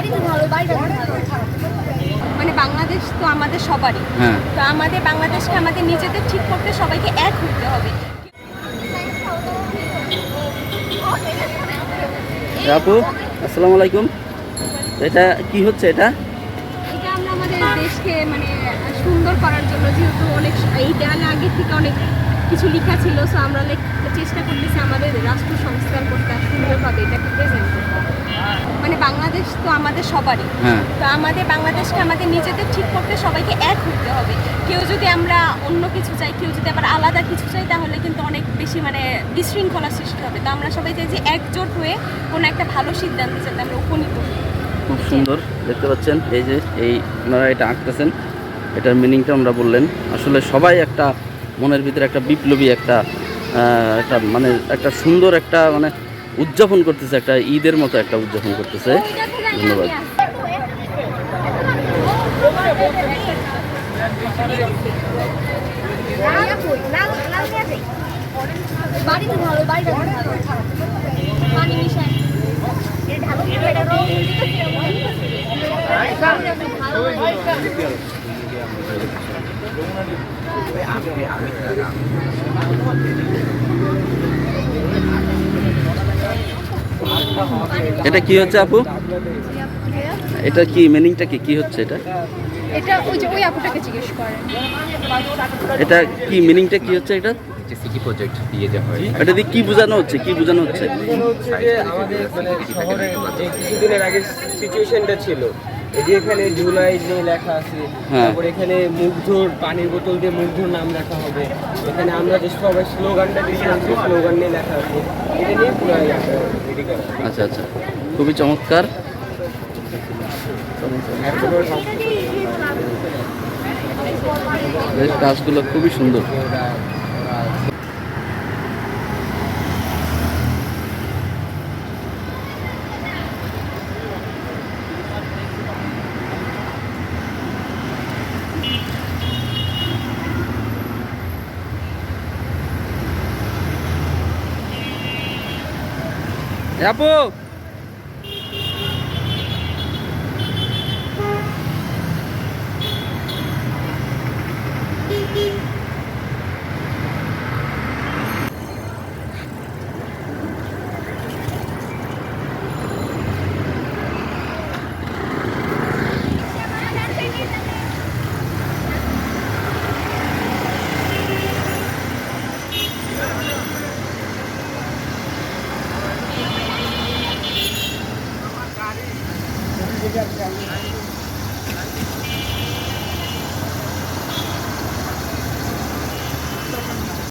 বাড়িতে ভালো বাড়িতে ভালো মানে বাংলাদেশ তো আমাদের সবারই। হ্যাঁ। তো আমাদের বাংলাদেশকে আমাদের নিজেদের ঠিক করতে সবাইকে এক হতে হবে। আপু আসসালামু আলাইকুম। এটা কি হচ্ছে এটা? এটা আমরা আমাদের দেশকে মানে সুন্দর করার জন্য যেহেতু অনেক এই দেয়ালে আগে থেকে অনেক কিছু লেখা ছিল সো আমরা like চেষ্টা করতেছি আমাদের রাষ্ট্র সংস্কার করতে সুন্দরভাবে এটাকে প্রেজেন্ট করতে। বাংলাদেশ তো আমাদের সবারই। হ্যাঁ। তো আমাদের বাংলাদেশকে আমাদের নিজেদের ঠিক করতে সবাইকে এক হতে হবে। কেউ যদি আমরা অন্য কিছু চাই কেউ যদি আবার আলাদা কিছু চাই তাহলে কিন্তু অনেক বেশি মানে বিশৃঙ্খলা সৃষ্টি হবে। তো আমরা সবাই চাই যে একজোট হয়ে কোনো একটা ভালো সিদ্ধান্ত যাতে আমরা উপনীত হই। খুব সুন্দর। দেখতে পাচ্ছেন এই যে এই ওনারা এটা আঁকতেছেন। এটার মিনিংটা আমরা বললেন। আসলে সবাই একটা মনের ভিতরে একটা বিপ্লবী একটা একটা মানে একটা সুন্দর একটা মানে উদযাপন করতেছে একটা ঈদের মতো একটা উদযাপন করতেছে। ধন্যবাদ। বাড়িতে ভালো বাড়িতে ভালো পানি মিশায় এটা কি হচ্ছে আপু? এটা কি মিনিংটা কি? কি হচ্ছে এটা? এটা ওই যে ওই আপুটাকে জিজ্ঞেস করেন। এটা কি মিনিংটা কি হচ্ছে এটা? সিটি প্রজেক্ট দিয়ে যে হয়। এটা দিয়ে কি বোঝানো হচ্ছে কি বোঝানো হচ্ছে? হচ্ছে যে আমাদের মানে শহরে যে কিছুদিনের আগে সিচুয়েশনটা ছিল এই যে এখানে জুলাই যে লেখা আছে। তারপর এখানে মুগ্ধর পানির বোতল দিয়ে মুগ্ধর নাম লেখা হবে। এখানে আমরা যে সবাই স্লোগানটা দিয়েছিলাম সেই স্লোগান নিয়ে লেখা আছে। এটা নিয়ে পুরো আচ্ছা আচ্ছা। খুবই চমৎকার। কাজগুলো খুবই সুন্দর। এ আপু Thank you.